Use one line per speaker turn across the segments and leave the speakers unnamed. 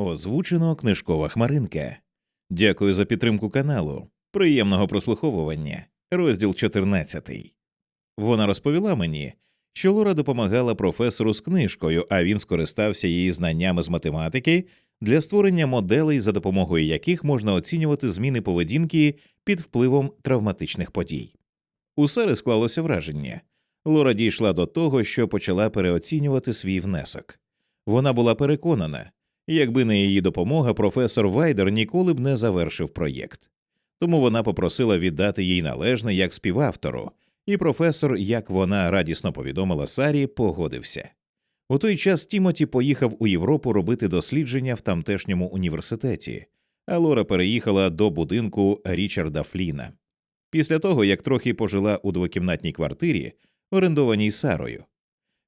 Озвучено книжкова хмаринка. Дякую за підтримку каналу. Приємного прослуховування. Розділ 14. Вона розповіла мені, що Лора допомагала професору з книжкою, а він скористався її знаннями з математики для створення моделей, за допомогою яких можна оцінювати зміни поведінки під впливом травматичних подій. У Сари склалося враження. Лора дійшла до того, що почала переоцінювати свій внесок. Вона була переконана, якби не її допомога, професор Вайдер ніколи б не завершив проєкт. Тому вона попросила віддати їй належне як співавтору, і професор, як вона радісно повідомила Сарі, погодився. У той час Тімоті поїхав у Європу робити дослідження в тамтешньому університеті, а Лора переїхала до будинку Річарда Фліна. Після того, як трохи пожила у двокімнатній квартирі, орендованій Сарою.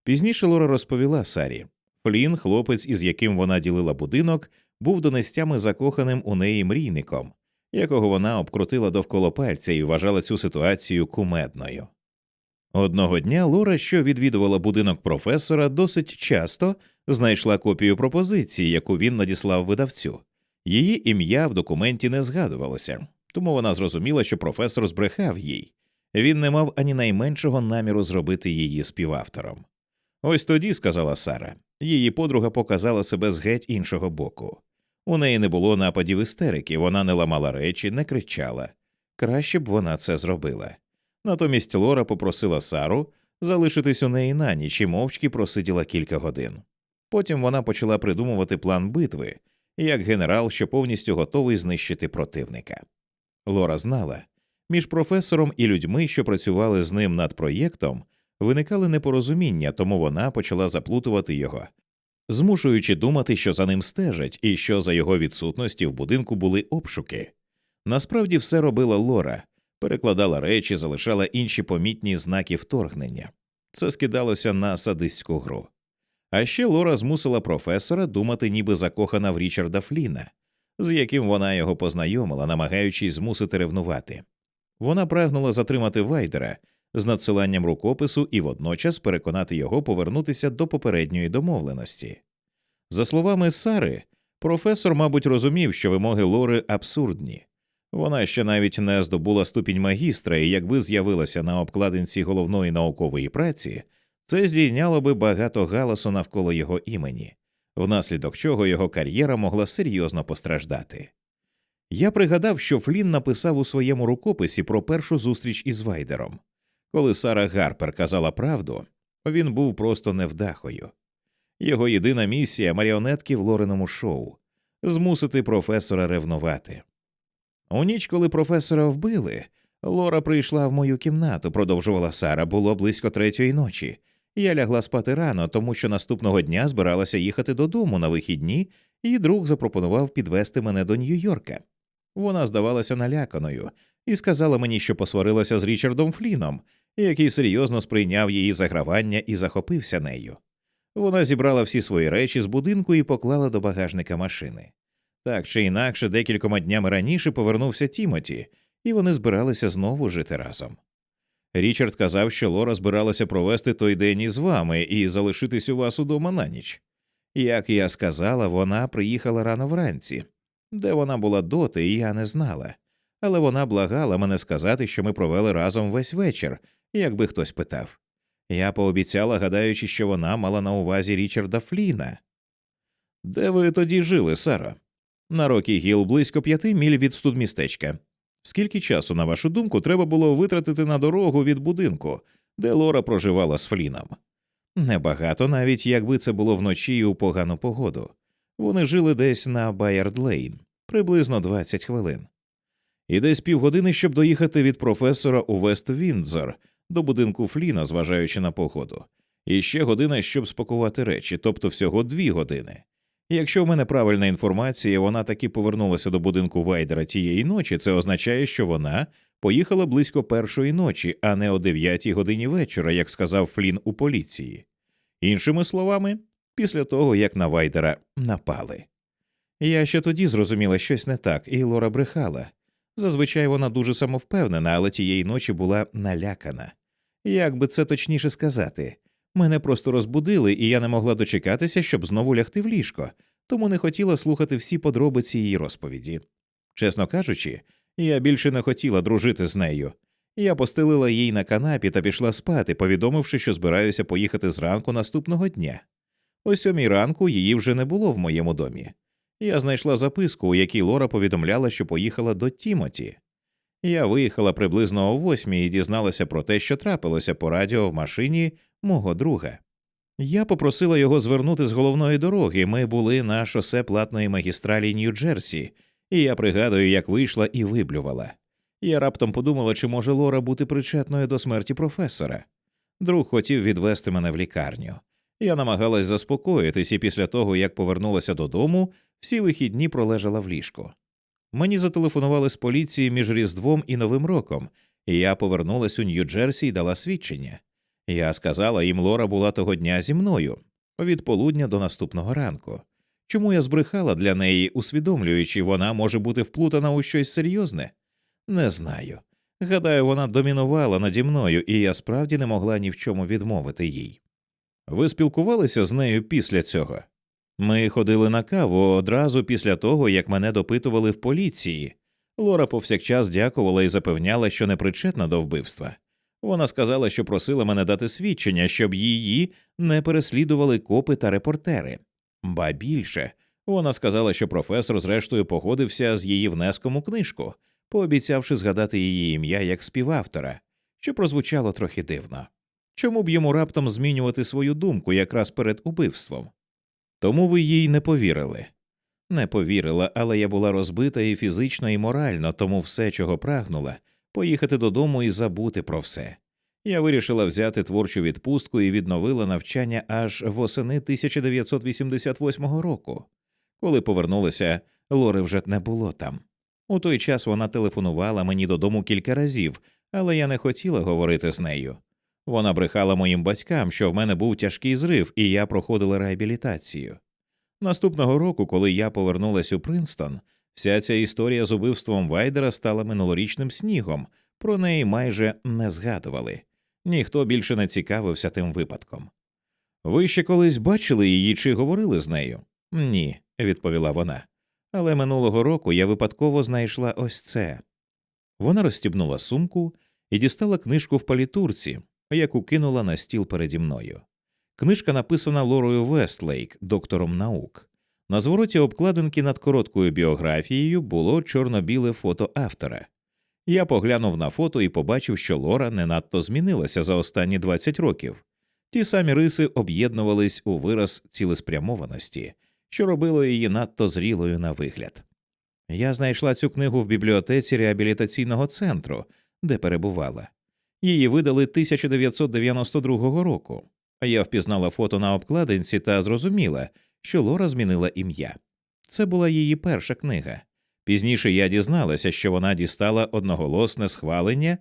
Пізніше Лора розповіла Сарі Флін, хлопець, із яким вона ділила будинок, був донестями закоханим у неї мрійником, якого вона обкрутила довкола пальця і вважала цю ситуацію кумедною. Одного дня Лора, що відвідувала будинок професора, досить часто знайшла копію пропозиції, яку він надіслав видавцю. Її ім'я в документі не згадувалося, тому вона зрозуміла, що професор збрехав їй. Він не мав ані найменшого наміру зробити її співавтором. Ось тоді, сказала Сара, її подруга показала себе з геть іншого боку. У неї не було нападів істерики, вона не ламала речі, не кричала. Краще б вона це зробила. Натомість Лора попросила Сару залишитись у неї на ніч і мовчки просиділа кілька годин. Потім вона почала придумувати план битви, як генерал, що повністю готовий знищити противника. Лора знала, між професором і людьми, що працювали з ним над проєктом, виникали непорозуміння, тому вона почала заплутувати його, змушуючи думати, що за ним стежать, і що за його відсутності в будинку були обшуки. Насправді все робила Лора, перекладала речі, залишала інші помітні знаки вторгнення. Це скидалося на садистську гру. А ще Лора змусила професора думати, ніби закохана в Річарда Фліна, з яким вона його познайомила, намагаючись змусити ревнувати. Вона прагнула затримати Вайдера з надсиланням рукопису і водночас переконати його повернутися до попередньої домовленості. За словами Сари, професор, мабуть, розумів, що вимоги Лори абсурдні. Вона ще навіть не здобула ступінь магістра, і якби з'явилася на обкладинці головної наукової праці, це здійняло би багато галасу навколо його імені, внаслідок чого його кар'єра могла серйозно постраждати. Я пригадав, що Флін написав у своєму рукописі про першу зустріч із Вайдером. Коли Сара Гарпер казала правду, він був просто невдахою. Його єдина місія маріонетки в Лореному шоу змусити професора ревнувати. У ніч, коли професора вбили, Лора прийшла в мою кімнату, продовжувала Сара, було близько третьої ночі. Я лягла спати рано, тому що наступного дня збиралася їхати додому на вихідні, і друг запропонував підвести мене до Нью-Йорка. Вона здавалася наляканою і сказала мені, що посварилася з Річардом Фліном, який серйозно сприйняв її загравання і захопився нею. Вона зібрала всі свої речі з будинку і поклала до багажника машини. Так чи інакше, декількома днями раніше повернувся Тімоті, і вони збиралися знову жити разом. Річард казав, що Лора збиралася провести той день із вами і залишитись у вас удома на ніч. Як я сказала, вона приїхала рано вранці. Де вона була доти, я не знала, але вона благала мене сказати, що ми провели разом весь вечір, якби хтось питав. Я пообіцяла, гадаючи, що вона мала на увазі Річарда Фліна. Де ви тоді жили, Сара? На Рокі Гіл близько п'яти міль від студмістечка. Скільки часу, на вашу думку, треба було витратити на дорогу від будинку, де Лора проживала з Фліном? Небагато, навіть якби це було вночі і у погану погоду. Вони жили десь на Байард-Лейн, приблизно 20 хвилин. І десь півгодини, щоб доїхати від професора у Вест Віндзор до будинку Фліна, зважаючи на погоду, і ще година, щоб спакувати речі, тобто всього дві години. Якщо в мене правильна інформація, вона таки повернулася до будинку Вайдера тієї ночі, це означає, що вона поїхала близько першої ночі, а не о дев'ятій годині вечора, як сказав Флін у поліції. Іншими словами, після того як на Вайдера напали. Я ще тоді зрозуміла щось не так, і Лора брехала. Зазвичай вона дуже самовпевнена, але тієї ночі була налякана. Як би це точніше сказати, мене просто розбудили, і я не могла дочекатися, щоб знову лягти в ліжко, тому не хотіла слухати всі подробиці її розповіді. Чесно кажучи, я більше не хотіла дружити з нею. Я постелила їй на канапі та пішла спати, повідомивши, що збираюся поїхати зранку наступного дня. О сьомій ранку її вже не було в моєму домі. Я знайшла записку, у якій Лора повідомляла, що поїхала до Тімоті. Я виїхала приблизно о восьмій і дізналася про те, що трапилося по радіо в машині мого друга. Я попросила його звернути з головної дороги. Ми були на шосе платної магістралі Нью-Джерсі, і я пригадую, як вийшла і виблювала. Я раптом подумала, чи може Лора бути причетною до смерті професора. Друг хотів відвести мене в лікарню. Я намагалась заспокоїтись, і після того, як повернулася додому, всі вихідні пролежала в ліжку. Мені зателефонували з поліції між Різдвом і Новим роком, і я повернулась у Нью-Джерсі і дала свідчення. Я сказала їм, Лора була того дня зі мною від полудня до наступного ранку. Чому я збрехала для неї, усвідомлюючи, вона може бути вплутана у щось серйозне? Не знаю. Гадаю, вона домінувала наді мною, і я справді не могла ні в чому відмовити їй. Ви спілкувалися з нею після цього? Ми ходили на каву одразу після того, як мене допитували в поліції. Лора повсякчас дякувала і запевняла, що не причетна до вбивства. Вона сказала, що просила мене дати свідчення, щоб її не переслідували копи та репортери. Ба більше, вона сказала, що професор, зрештою, погодився з її внеском у книжку, пообіцявши згадати її ім'я як співавтора, що прозвучало трохи дивно. Чому б йому раптом змінювати свою думку якраз перед убивством? Тому ви їй не повірили. Не повірила, але я була розбита і фізично, і морально, тому все, чого прагнула, поїхати додому і забути про все. Я вирішила взяти творчу відпустку і відновила навчання аж восени 1988 року. Коли повернулася, Лори вже не було там. У той час вона телефонувала мені додому кілька разів, але я не хотіла говорити з нею. Вона брехала моїм батькам, що в мене був тяжкий зрив, і я проходила реабілітацію. Наступного року, коли я повернулася у Принстон, вся ця історія з убивством Вайдера стала минулорічним снігом, про неї майже не згадували. Ніхто більше не цікавився тим випадком. Ви ще колись бачили її чи говорили з нею? Ні, відповіла вона. Але минулого року я випадково знайшла ось це. Вона розстібнула сумку і дістала книжку в палітурці, яку кинула на стіл переді мною. Книжка написана Лорою Вестлейк, доктором наук. На звороті обкладинки над короткою біографією було чорно-біле фото автора. Я поглянув на фото і побачив, що Лора не надто змінилася за останні 20 років. Ті самі риси об'єднувались у вираз цілеспрямованості, що робило її надто зрілою на вигляд. Я знайшла цю книгу в бібліотеці реабілітаційного центру, де перебувала. Її видали 1992 року. Я впізнала фото на обкладинці та зрозуміла, що Лора змінила ім'я. Це була її перша книга. Пізніше я дізналася, що вона дістала одноголосне схвалення,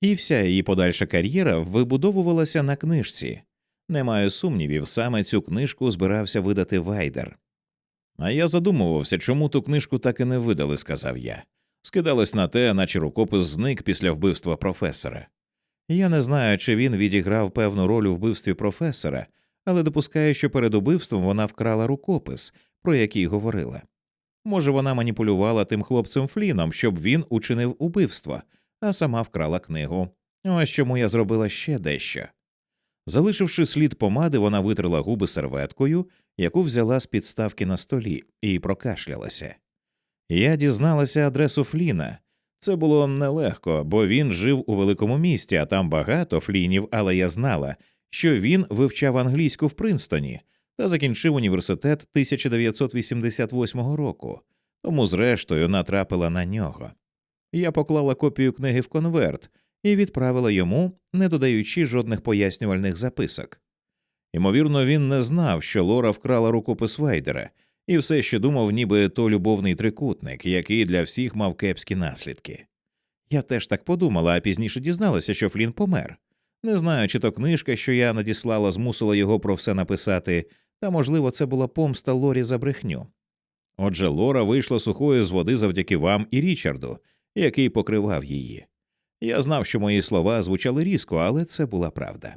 і вся її подальша кар'єра вибудовувалася на книжці. Не маю сумнівів, саме цю книжку збирався видати Вайдер. А я задумувався, чому ту книжку так і не видали, сказав я. Скидалось на те, наче рукопис зник після вбивства професора. Я не знаю, чи він відіграв певну роль у вбивстві професора, але допускаю, що перед убивством вона вкрала рукопис, про який говорила. Може, вона маніпулювала тим хлопцем Фліном, щоб він учинив убивство, а сама вкрала книгу. Ось чому я зробила ще дещо. Залишивши слід помади, вона витрила губи серветкою, яку взяла з підставки на столі, і прокашлялася. Я дізналася адресу Фліна. Це було нелегко, бо він жив у великому місті, а там багато флінів, але я знала, що він вивчав англійську в Принстоні та закінчив університет 1988 року, тому, зрештою, натрапила на нього. Я поклала копію книги в конверт і відправила йому, не додаючи жодних пояснювальних записок. Ймовірно, він не знав, що Лора вкрала рукопис Вайдера, і все ще думав, ніби то любовний трикутник, який для всіх мав кепські наслідки. Я теж так подумала, а пізніше дізналася, що Флін помер. Не знаю, чи то книжка, що я надіслала, змусила його про все написати, та, можливо, це була помста Лорі за брехню. Отже, Лора вийшла сухою з води завдяки вам і Річарду, який покривав її. Я знав, що мої слова звучали різко, але це була правда.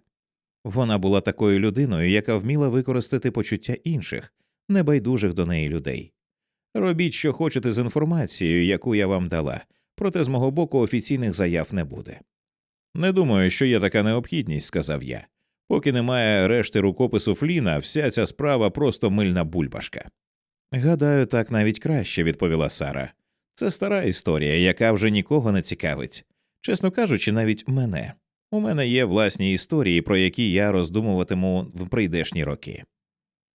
Вона була такою людиною, яка вміла використати почуття інших, небайдужих до неї людей. Робіть, що хочете з інформацією, яку я вам дала, проте з мого боку офіційних заяв не буде. Не думаю, що є така необхідність, сказав я. Поки немає решти рукопису Фліна, вся ця справа просто мильна бульбашка. Гадаю, так навіть краще, відповіла Сара. Це стара історія, яка вже нікого не цікавить. Чесно кажучи, навіть мене. У мене є власні історії, про які я роздумуватиму в прийдешні роки.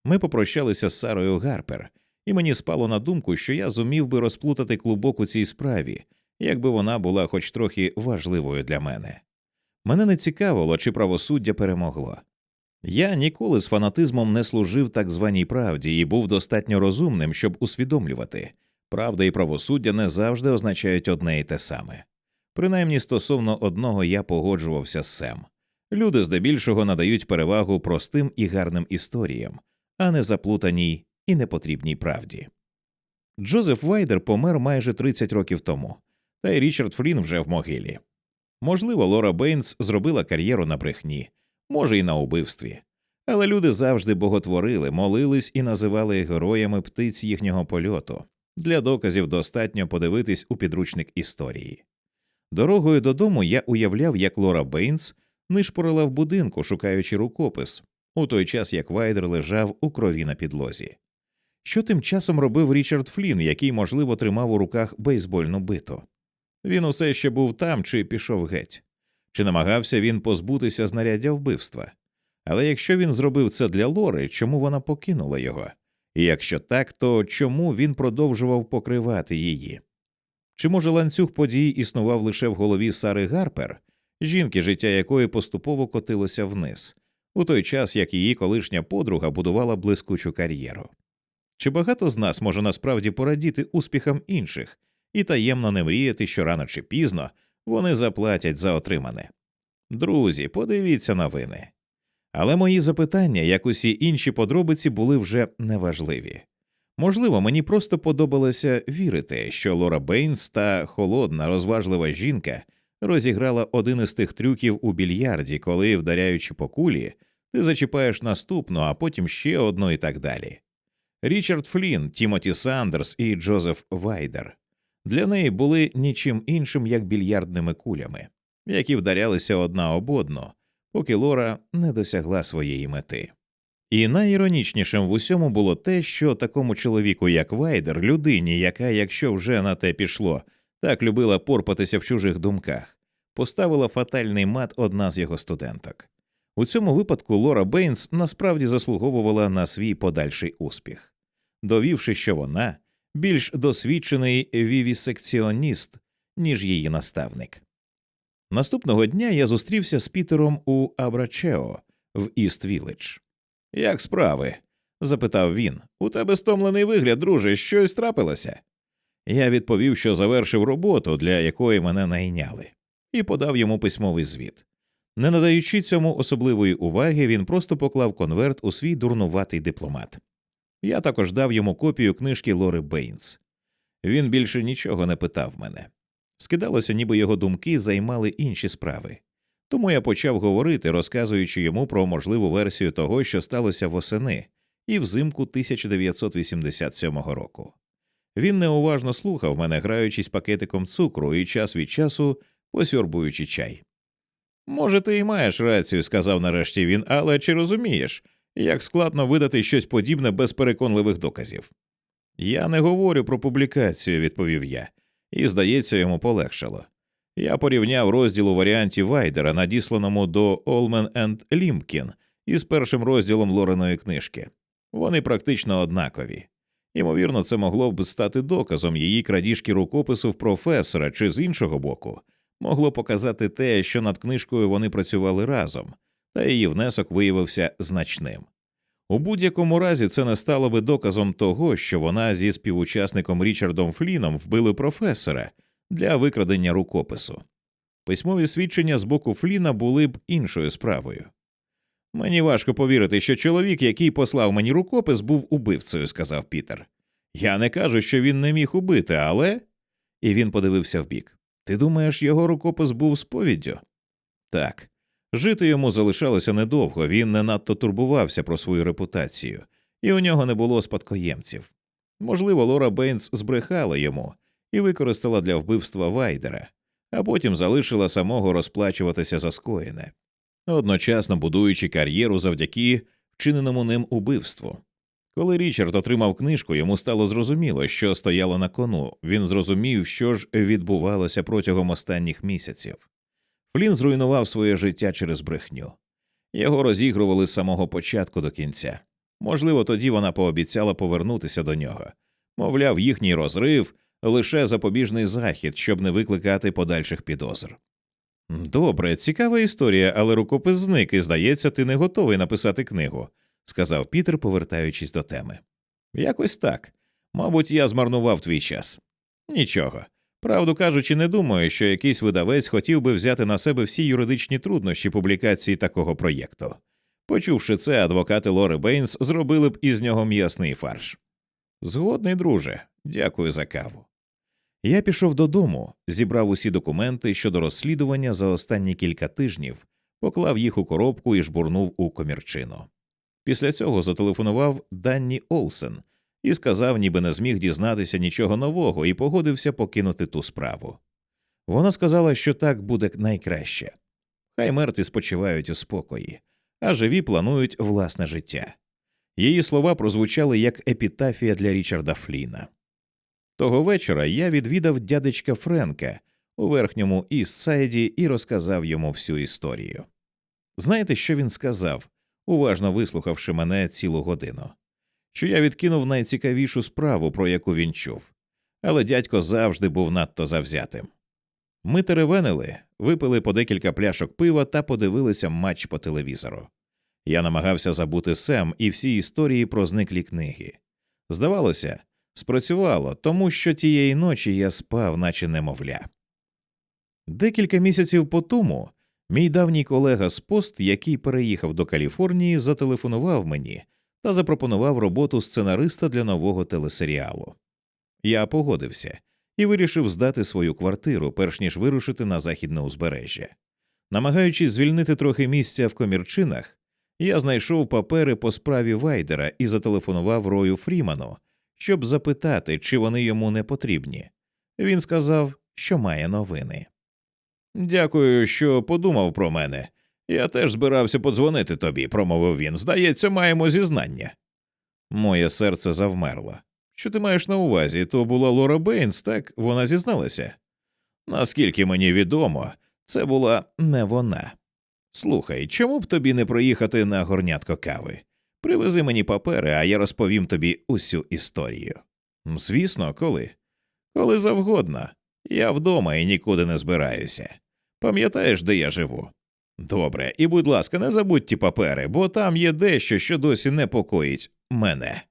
Ми попрощалися з Сарою Гарпер, і мені спало на думку, що я зумів би розплутати клубок у цій справі, якби вона була хоч трохи важливою для мене. Мене не цікавило, чи правосуддя перемогло. Я ніколи з фанатизмом не служив так званій правді і був достатньо розумним, щоб усвідомлювати правда і правосуддя не завжди означають одне і те саме. Принаймні стосовно одного я погоджувався з Сем. Люди здебільшого надають перевагу простим і гарним історіям, а не заплутаній і непотрібній правді. Джозеф Вайдер помер майже 30 років тому, та й Річард Флін вже в могилі. Можливо, Лора Бейнс зробила кар'єру на брехні, може, і на убивстві. Але люди завжди боготворили, молились і називали героями птиць їхнього польоту. Для доказів достатньо подивитись у підручник історії. Дорогою додому я уявляв, як Лора Бейнс нишпорила в будинку, шукаючи рукопис, у той час як Вайдер лежав у крові на підлозі. Що тим часом робив Річард Флін, який, можливо, тримав у руках бейсбольну биту? Він усе ще був там чи пішов геть, чи намагався він позбутися знаряддя вбивства. Але якщо він зробив це для Лори, чому вона покинула його? І якщо так, то чому він продовжував покривати її? Чи може ланцюг подій існував лише в голові Сари Гарпер, жінки, життя якої поступово котилося вниз, у той час як її колишня подруга будувала блискучу кар'єру? Чи багато з нас може насправді порадіти успіхам інших і таємно не мріяти, що рано чи пізно вони заплатять за отримане? Друзі, подивіться новини. Але мої запитання, як усі інші подробиці, були вже неважливі. Можливо, мені просто подобалося вірити, що Лора Бейнс та холодна, розважлива жінка розіграла один із тих трюків у більярді, коли, вдаряючи по кулі, ти зачіпаєш наступну, а потім ще одну і так далі. Річард Флін, Тімоті Сандерс і Джозеф Вайдер для неї були нічим іншим, як більярдними кулями, які вдарялися одна об одну, поки Лора не досягла своєї мети. І найіронічнішим в усьому було те, що такому чоловіку, як Вайдер, людині, яка, якщо вже на те пішло, так любила порпатися в чужих думках, поставила фатальний мат одна з його студенток. У цьому випадку Лора Бейнс насправді заслуговувала на свій подальший успіх, довівши, що вона більш досвідчений вівісекціоніст, ніж її наставник. Наступного дня я зустрівся з Пітером у Абрачео в Іст Вілледж. Як справи? запитав він. У тебе стомлений вигляд, друже, щось трапилося? Я відповів, що завершив роботу, для якої мене найняли, і подав йому письмовий звіт. Не надаючи цьому особливої уваги, він просто поклав конверт у свій дурнуватий дипломат. Я також дав йому копію книжки Лори Бейнс. Він більше нічого не питав мене. Скидалося, ніби його думки займали інші справи. Тому я почав говорити, розказуючи йому про можливу версію того, що сталося восени і взимку 1987 року. Він неуважно слухав мене, граючись пакетиком цукру і час від часу посьорбуючи чай. Може, ти і маєш рацію, сказав нарешті він, але чи розумієш, як складно видати щось подібне без переконливих доказів? Я не говорю про публікацію, відповів я, і, здається, йому полегшало. Я порівняв розділ у варіанті Вайдера, надісланому до Олмен енд Лімкін, із першим розділом Лореної книжки. Вони практично однакові. Ймовірно, це могло б стати доказом її крадіжки рукопису в професора, чи з іншого боку, могло показати те, що над книжкою вони працювали разом, та її внесок виявився значним. У будь-якому разі це не стало би доказом того, що вона зі співучасником Річардом Фліном вбили професора для викрадення рукопису. Письмові свідчення з боку Фліна були б іншою справою. Мені важко повірити, що чоловік, який послав мені рукопис, був убивцею, сказав Пітер. Я не кажу, що він не міг убити, але. І він подивився вбік. Ти думаєш, його рукопис був сповіддю? Так. Жити йому залишалося недовго, він не надто турбувався про свою репутацію, і у нього не було спадкоємців. Можливо, Лора Бейнс збрехала йому і використала для вбивства Вайдера, а потім залишила самого розплачуватися за скоєне, одночасно будуючи кар'єру завдяки вчиненому ним убивству. Коли Річард отримав книжку, йому стало зрозуміло, що стояло на кону. Він зрозумів, що ж відбувалося протягом останніх місяців. Флін зруйнував своє життя через брехню. Його розігрували з самого початку до кінця. Можливо, тоді вона пообіцяла повернутися до нього. Мовляв, їхній розрив лише запобіжний захід, щоб не викликати подальших підозр. Добре, цікава історія, але рукопис зник, і здається, ти не готовий написати книгу, сказав Пітер, повертаючись до теми. Якось так. Мабуть, я змарнував твій час. Нічого. Правду кажучи, не думаю, що якийсь видавець хотів би взяти на себе всі юридичні труднощі публікації такого проєкту. Почувши це, адвокати Лори Бейнс зробили б із нього м'ясний фарш. Згодний, друже, дякую за каву. Я пішов додому, зібрав усі документи щодо розслідування за останні кілька тижнів, поклав їх у коробку і жбурнув у комірчину. Після цього зателефонував Данні Олсен і сказав, ніби не зміг дізнатися нічого нового і погодився покинути ту справу. Вона сказала, що так буде найкраще. Хай мертві спочивають у спокої, а живі планують власне життя. Її слова прозвучали як епітафія для Річарда Фліна. Того вечора я відвідав дядечка Френка у верхньому Істсайді і розказав йому всю історію. Знаєте, що він сказав, уважно вислухавши мене цілу годину? Що я відкинув найцікавішу справу, про яку він чув, але дядько завжди був надто завзятим. Ми теревенили, випили по декілька пляшок пива та подивилися матч по телевізору. Я намагався забути Сем і всі історії про зниклі книги. Здавалося, спрацювало, тому що тієї ночі я спав, наче немовля. Декілька місяців по тому мій давній колега з пост, який переїхав до Каліфорнії, зателефонував мені та запропонував роботу сценариста для нового телесеріалу. Я погодився і вирішив здати свою квартиру, перш ніж вирушити на західне узбережжя. Намагаючись звільнити трохи місця в комірчинах, я знайшов папери по справі Вайдера і зателефонував Рою Фріману, щоб запитати, чи вони йому не потрібні. Він сказав, що має новини. Дякую, що подумав про мене. Я теж збирався подзвонити тобі, промовив він. Здається, маємо зізнання. Моє серце завмерло. Що ти маєш на увазі? То була Лора Бейнс, так вона зізналася. Наскільки мені відомо, це була не вона. Слухай, чому б тобі не проїхати на горнятко кави? Привези мені папери, а я розповім тобі усю історію. Звісно, коли? Коли завгодно. Я вдома і нікуди не збираюся. Пам'ятаєш, де я живу? Добре, і будь ласка, не забудь ті папери, бо там є дещо, що досі непокоїть мене.